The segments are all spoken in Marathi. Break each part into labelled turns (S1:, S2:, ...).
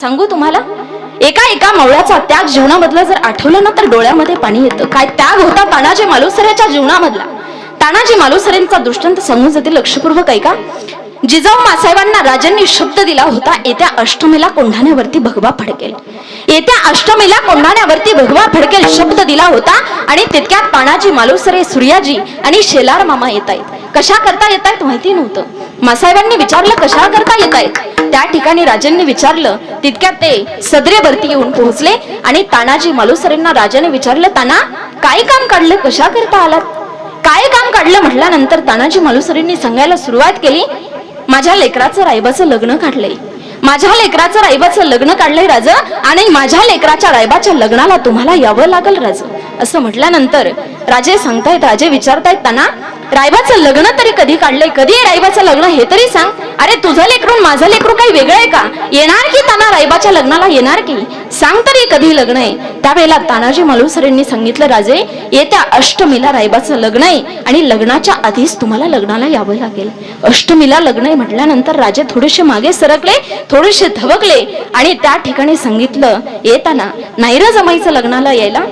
S1: सांगू तुम्हाला? एका एका मावळ्याचा त्याग जीवनामधला जर आठवलं ना तर डोळ्यामध्ये पाणी येतं. काय त्याग होता तानाजी मालुसऱ्याच्या जीवनामधला? तानाजी मालुसरेंचा दृष्टांत सांगून जाते लक्षपूर्वक ऐका. जिजाऊ मासाहेबांना राजांनी शब्द दिला होता येत्या अष्टमीला कोंढाण्यावरती भगवा फडकेल. येत्या अष्टमीला कोंढाण्यावरती भगवा फडकेल. केला होता आणि तितक्यात पानाजी मालुसरे सूर्याजी आणि शेलार मामा येत आहेत कशा करता येत आहेत माहिती नव्हतं. मासाहेबांनी विचारलं कशा करता येत आहेत त्या ठिकाणी राजांनी विचारलं तितक्यात ते सदरेवरती येऊन पोहोचले आणि तानाजी मालुसरेंना राजाने विचारलं ताना काय काम काढलं? कशा करता आलात? काय काम काढलं? म्हटल्यानंतर तानाजी मालुसरेंनी सांगायला सुरुवात केली माझ्या लेकराचं रायबाचं लग्न काढलंय. माझ्या लेकराचं रायबाचं लग्न काढलंय राज आणि माझ्या लेकराच्या रायबाच्या लग्नाला तुम्हाला यावं लागल राज. असं म्हटल्यानंतर राजे सांगतायत राजे विचारतायत त्यांना रायबाचं लग्न तरी कधी काढलंय? कधी रायबाचं लग्न? हे तरी सांग. अरे तुझं लेकरून माझं लेकरू काही वेगळं आहे का? येणार की त्यांना रायबाच्या लग्नाला येणार की? सांग तरी कधी लग्न आहे. त्यावेळेला तानाजी मालुसरेंनी सांगितलं राजे येत्या अष्टमीला रायबाचं लग्न आहे आणि लग्नाच्या आधीच तुम्हाला लग्नाला यावं लागेल. अष्टमीला लग्न आहे म्हटल्यानंतर राजे थोडेसे मागे सरकले थोडेसे धबकले आणि त्या ठिकाणी सांगितलं येताना नाही र जमायचं लग्नाला यायला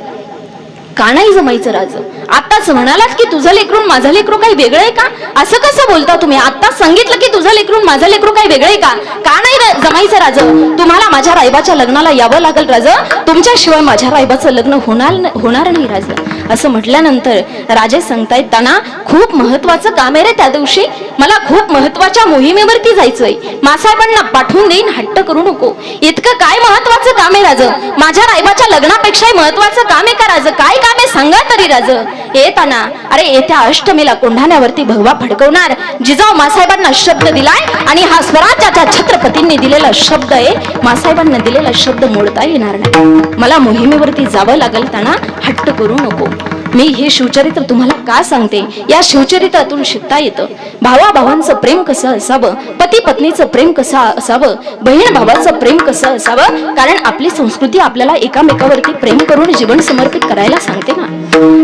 S1: का नाही जमायचं राज. आताच म्हणालात की तुझं लेकरून माझं लेकरू काही वेगळं आहे का? असं कसं बोलता तुम्ही? आता सांगितलं की तुझं लेकरून माझं लेकरू काही वेगळं आहे का? का नाही जमायचं राज. तुम्हाला माझ्या रायबाच्या लग्नाला यावं लागेल राज. तुमच्याशिवाय माझ्या रायबाचं लग्न होणार होणार नाही राज. असं म्हटल्यानंतर राजे सांगतायत त्यांना खूप महत्वाचं काम आहे रे त्या दिवशी. मला खूप महत्त्वाच्या मोहिमेवरती जायचंय. मासाहेबांना पाठवून देईन हट्ट करू नको. इतकं काय महत्वाचं काम आहे राज? माझ्या रायबाच्या लग्नापेक्षाही महत्वाचं काम आहे का राज? काय काम आहे सांगा तरी राज. येताना अरे येत्या अष्टमीला कोंढाण्यावरती भगवा फडकवणार. जिजाऊ मासाहेबांना शब्द दिलाय आणि हा स्वराज्याच्या छत्रपतींनी दिलेला शब्द आहे. मासाहेबांना दिलेला शब्द मोडता येणार नाही. मला मोहिमेवरती जावं लागेल त्यांना हट्ट करू नको. मी हे शिवचरित्र तुम्हाला का सांगते? या शिवचरित्रातून शिकता येतं. भावा भावांचं प्रेम कसं असावं? पती पत्नीचं प्रेम कसं असावं? बहीण भावाचं प्रेम कसं असावं? कारण आपली संस्कृती आपल्याला एकामेकावरती प्रेम करून जीवन समर्पित करायला सांगते ना.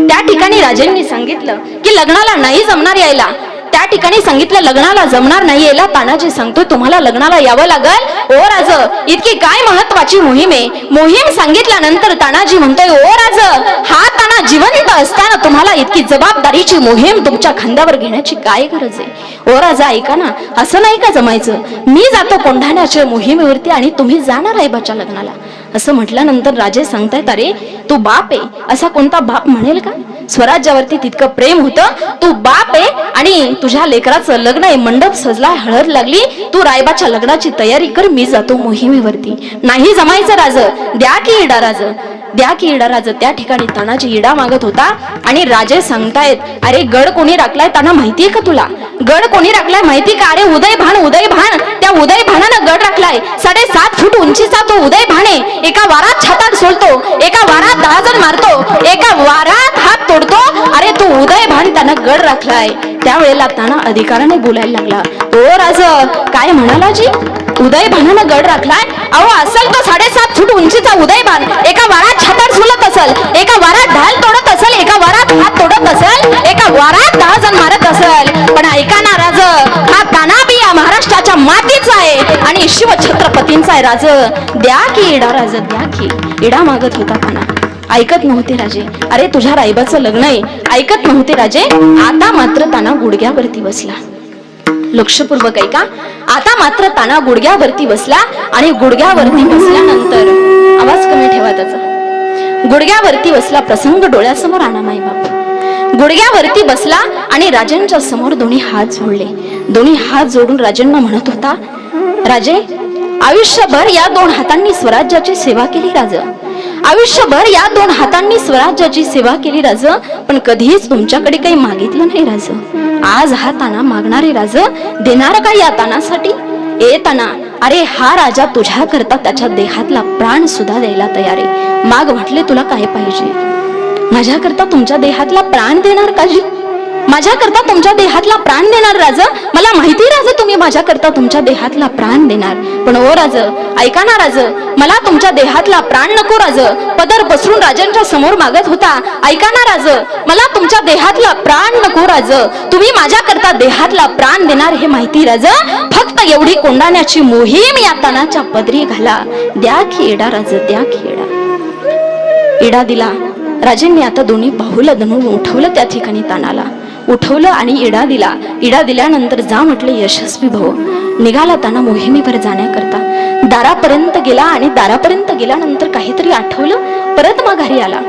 S1: त्या ठिकाणी राजेंनी सांगितलं की लग्नाला नाही जमणार यायला. त्या ठिकाणी सांगितलं लग्नाला जमणार नाही तानाजी सांगतोय तुम्हाला लग्नाला यावं लागल? ओ राज इतकी काय महत्वाची मोहीम आहे? मोहीम सांगितल्यानंतर तानाजी म्हणतोय ओ राज हा ताना जिवंत असताना तुम्हाला इतकी जबाबदारीची मोहीम तुमच्या खांद्यावर घेण्याची काय गरज आहे? ओ राजा ऐका ना असं नाही का जमायचं? मी जातो कोंढाण्याच्या मोहिमेवरती आणि तुम्ही जाणार आहे बाच्या लग्नाला. असं म्हटल्यानंतर राजे सांगतायत अरे तू बाप आहे असा कोणता बाप म्हणेल का? स्वराज्यावरती तितकं प्रेम होतं तू बाप आहे आणि तुझ्या लेकराचं लग्न आहे मंडप सजलाय हळद लागली तू रायबाच्या लग्नाची तयारी कर मी जातो मोहिमेवरती. नाही जमायचं राज द्या की इडा राज. द्या की इडा राज त्या ठिकाणी तानाजी इडा मागत होता आणि राजे सांगतायत अरे गड कोणी राखलाय त्यांना माहितीये का तुला? गड कोणी राखलाय माहिती का? अरे उदय भान उदय भान त्या उदय भानानं गड राखलाय. साडेसात फूट उंचीचा तो उदय भाने एका वारात छातात सोडतो एका वारात दहा जण मारतो एका वारात हात तोडतो? अरे तो उदय भान त्यानं गड राखलाय. त्यावेळेला ताना अधिकाराने बोलायला लागला. ओ राज काय म्हणाला जी? उदय भानानं गड राखलाय? अहो असेल तो साडेसात फूट उंचीचा उदय भान. एका वारात छातात झुलत असेल. एका वारात ढाल तोडत असेल. एका वारात हात तोडत असेल. एका वारात दहा जण मारत असेल. पण ऐका ना राज हा ताना बी या महाराष्ट्राच्या मातीचा आहे. आणि शिव छत्रपतींचा आहे राज. द्या की इडा राज द्या की. इडा मागत होता ताना. ऐकत नव्हते राजे. अरे तुझ्या रायबाचं लग्न आहे. ऐकत नव्हते राजे. आता मात्र ताना गुडघ्यावरती बसला. लक्षपूर्वक ऐका. आता मात्र ताना गुडघ्यावरती बसला आणि गुडघ्यावरती बसल्यानंतर आवाज कमी ठेवा त्याचा. गुडघ्यावरती बसला प्रसंग डोळ्यासमोर आणा माई बाप. गुडघ्यावरती बसला आणि राजांच्या समोर दोन्ही हात जोडले. दोन्ही हात जोडून राजांना म्हणत होता राजे आयुष्यभर या दोन हातांनी स्वराज्याची सेवा केली राज. आयुष्यभर या दोन हातांनी स्वराज्याची सेवा केली राज पण कधीच तुमच्याकडे काही मागितलं नाही राज. आज हा ताना मागणारे राज देणार का या तानासाठी? ए ताना अरे हा राजा तुझ्या करता त्याच्या देहातला प्राण सुद्धा द्यायला तयार आहे. माग म्हटले तुला काय पाहिजे? माझ्या करता तुमच्या देहातला प्राण देणार का जी? माझ्याकरता तुमच्या देहातला प्राण देणार राजा मला माहिती राज तुम्ही माझ्याकरता तुमच्या देहातला प्राण देणार. पण ओ राज ऐका ना राज मला तुमच्या देहातला प्राण नको राज. पदर पसरून राजांच्या समोर मागत होता. ऐका ना राज मला तुमच्या देहातला प्राण नको राज. तुम्ही माझ्याकरता देहातला प्राण देणार हे माहिती राज. फक्त एवढी कोंडाण्याची मोहीम या तानाच्या पदरी घाला. द्या खेडा राज द्या खेडा. इडा दिला. राजेंनी आता दोन्ही बाहूला दणून उठवलं त्या ठिकाणी तानाला. उठवलं आणि इडा दिला. इडा दिल्यानंतर जा म्हटले यशस्वी भाऊ निघाला त्यांना मोहिमेवर जाण्याकरता. दारापर्यंत गेला आणि दारापर्यंत गेल्यानंतर काहीतरी आठवलं परत माघारी आला.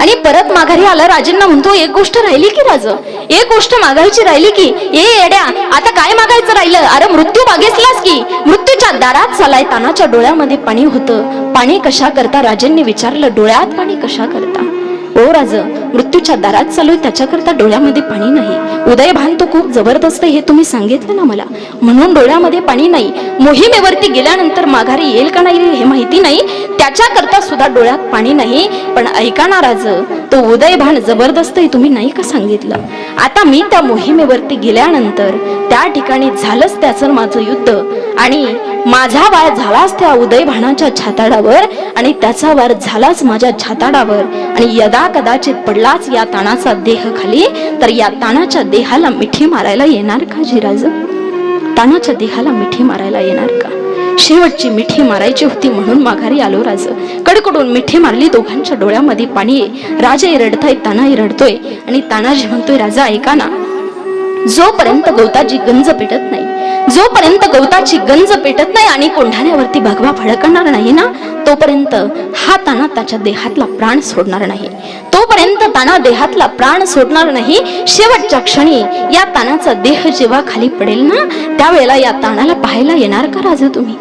S1: आणि परत माघारी आला राजेंना म्हणतो एक गोष्ट राहिली की राज? एक गोष्ट मागायची राहिली की? ए येड्या आता काय मागायचं राहिलं? अरे मृत्यू मागेसलास की? मृत्यूच्या दारात चालाय तानाच्या डोळ्यामध्ये पाणी होतं. पाणी कशा करता राजेंनी विचारलं डोळ्यात पाणी कशा करता ओ राज मृत्यूच्या दारात चालू त्याच्याकरता डोळ्यामध्ये पाणी नाही. उदयभान तो खूप जबरदस्त हे तुम्ही सांगितलं ना मला. म्हणून डोळ्यामध्ये पाणी नाही. मोहिमेवरती गेल्यानंतर माघारी येईल का नाही हे माहिती नाही. त्याच्याकरता सुद्धा डोळ्यात पाणी नाही. पण ऐका ना राज तो उदयभान जबरदस्त हे तुम्ही नाही का सांगितलं? आता मी त्या मोहिमेवरती गेल्यानंतर त्या ठिकाणी झालंच त्याचं माझं युद्ध. आणि माझा वार झालाच त्या उदयभानाच्या छाताडावर आणि त्याचा वार झालाच माझ्या छाताडावर. आणि यदा कदाचित पडलाच या ताणाचा देह खाली तर या ताणाच्या देहाला मिठी मारायला येणार का जिराज? तानाच्या देहाला मिठी मारायला येणार का? शेवटची मिठी मारायची होती म्हणून माघारी आलो राज. कडकडून मिठी मारली दोघांच्या डोळ्यामध्ये पाणी. आहे राजाही रडताय तानाही रडतोय. आणि तानाजी म्हणतोय राजा ऐका ना. जोपर्यंत गवताची गंज पेटत नाही जोपर्यंत गवताची गंज पेटत नाही आणि कोंढाण्यावरती भगवा फडकणार नाही ना तोपर्यंत हा ताना त्याच्या देहातला प्राण सोडणार नाही. तोपर्यंत ताना देहातला प्राण सोडणार नाही. शेवटच्या क्षणी या तानाचा देह जेव्हा खाली पडेल ना त्यावेळेला या तानाला पाहायला येणार का राजा तुम्ही?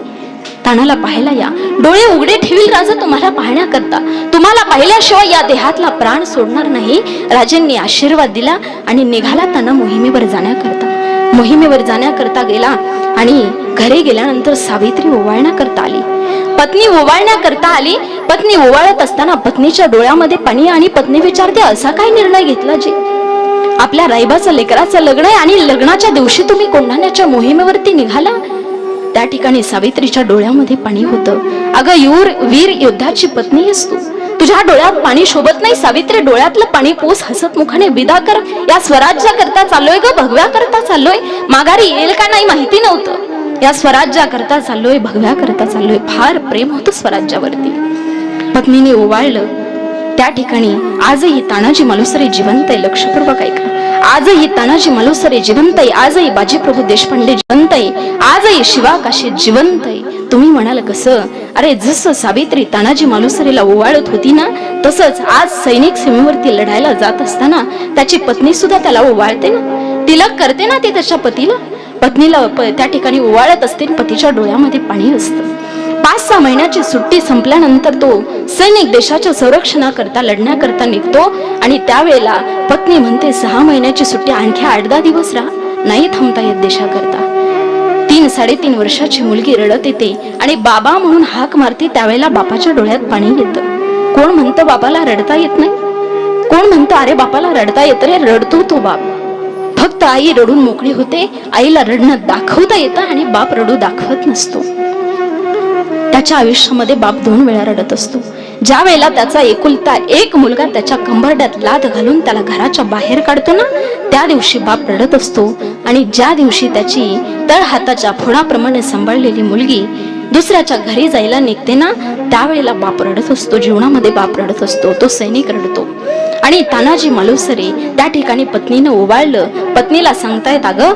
S1: तानाला पाहायला या. डोळे उघडे ठेवील राजा तुम्हाला पाहण्याकरता. तुम्हाला पाहिल्याशिवाय या देहातला प्राण सोडणार नाही. राजांनी आशीर्वाद दिला आणि निघाला त्यांना मोहिमेवर जाण्याकरता. मोहिमेवर जाण्याकरता गेला आणि घरी गेल्यानंतर सावित्री ओवाळण्याकरता आली. पत्नी ओवाळण्याकरता आली. पत्नी ओवाळत असताना पत्नीच्या डोळ्यामध्ये पाणी आणि पत्नी विचारते असा काय निर्णय घेतला जे? आपल्या रायबाचं लेकराचं लग्न आहे आणि लग्नाच्या दिवशी तुम्ही कोंढाण्याच्या मोहिमेवरती निघाला? त्या ठिकाणी सावित्रीच्या डोळ्यामध्ये पाणी होतं. अगं यूर वीर योद्धाची पत्नी आहेस तू तुझ्या डोळ्यात पाणी शोभत नाही सावित्री डोळ्यातलं पाणी पोस हसत मुखाने विदा कर. या स्वराज्या करता चाललोय ग भगव्या करता चाललोय. माघारी येईल का नाही माहिती नव्हतं. या स्वराज्या करता चाललोय भगव्या करता चाललोय. फार प्रेम होतं स्वराज्यावरती. पत्नीने ओवाळलं. त्या ठिकाणी आजही तानाजी मालुसरे जिवंत आहे लक्षपूर्वक ऐका. आजही तानाजी मालुसरे जिवंत आहे आजही बाजीप्रभू देशपांडे जिवंत आहे आजही शिवा काशी जिवंत आहे तुम्ही म्हणाल कसं? अरे जसं सावित्री तानाजी मालुसरेला ओवाळत होती ना तसंच आज सैनिक सीमेवरती लढायला जात असताना त्याची पत्नी सुद्धा त्याला ओवाळते ना? तिलक करते ना ती त्याच्या पतीला? पत्नीला प- त्या ठिकाणी ओवाळत असते पतीच्या डोळ्यामध्ये पाणी असतं. पाच सहा महिन्याची सुट्टी संपल्यानंतर तो सैनिक देशाच्या संरक्षणाकरता लढण्याकरता निघतो आणि त्यावेळेला पत्नी म्हणते सहा महिन्याची सुट्टी आणखी आठ दहा दिवस राहा नाही थांबता येत देशाकरता. तीन साडेतीन वर्षाची मुलगी रडत येते आणि बाबा म्हणून हाक मारते त्यावेळेला बापाच्या डोळ्यात पाणी येतं. कोण म्हणतं बाबाला रडता येत नाही? कोण म्हणतं अरे बापाला रडता येत रे रडतो तो बाप. फक्त आई रडून मोकळी होते आईला रडणं दाखवता येतं आणि बाप रडू दाखवत नसतो. त्याच्या आयुष्यामध्ये बाप दोन वेळा रडत असतो. ज्या वेळेला त्याचा एकुलता एक मुलगा त्याच्या कंबरड्यात लाद घालून त्याला घराच्या बाहेर काढतो ना त्या दिवशी बाप रडत असतो. आणि ज्या दिवशी त्याची तळ हाताच्या फोडाप्रमाणे सांभाळलेली मुलगी दुसऱ्याच्या घरी जायला निघते ना त्यावेळेला बाप रडत असतो जीवनामध्ये बाप रडत असतो तो सैनिक रडतो. आणि तानाजी मालुसरे त्या ठिकाणी पत्नीनं ओवाळलं. पत्नीला सांगतायत अगं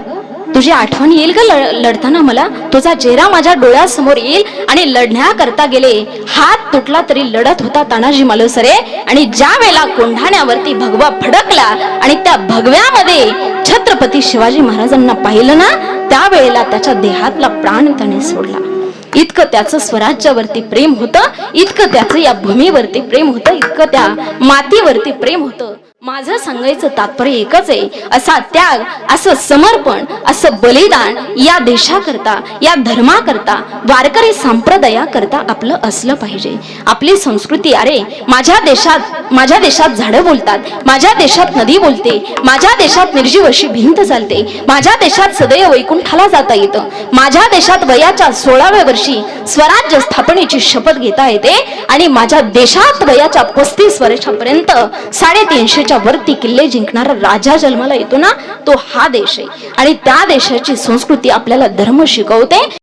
S1: तुझी आठवण येईल का लढताना मला? तुझा चेहरा माझ्या डोळ्यासमोर येईल आणि लढण्याकरता गेले. हात तुटला तरी लढत होता तानाजी मालुसरे आणि ज्या वेळेला कोंढाण्यावरती भगवा फडकला आणि त्या भगव्यामध्ये छत्रपती शिवाजी महाराजांना पाहिलं ना त्यावेळेला त्याच्या देहातला प्राण त्याने सोडला. इतकं त्याचं स्वराज्यावरती प्रेम होतं इतकं त्याचं या भूमीवरती प्रेम होतं इतकं त्या मातीवरती प्रेम होतं. माझं सांगायचं तात्पर्य एकच आहे असा त्याग असं समर्पण असं बलिदान या देशाकरता या धर्माकरता वारकरी संप्रदायाकरता आपलं असलं पाहिजे. आपली संस्कृती अरे माझ्या देशात माझ्या देशात झाडं बोलतात माझ्या देशात नदी बोलते माझ्या देशात निर्जीव अशी भिंत चालते माझ्या देशात सदैव वैकुंठाला जाता येतं माझ्या देशात वयाच्या सोळाव्या वर्षी स्वराज्य स्थापनेची शपथ घेता येते आणि माझ्या देशात वयाच्या पस्तीस वर्षापर्यंत साडेतीनशेच्या वरती किल्ले जिंकणारा राजा जन्माला येतो ना तो हा देश आहे. आणि त्या देशाची संस्कृती आपल्याला धर्म शिकवते.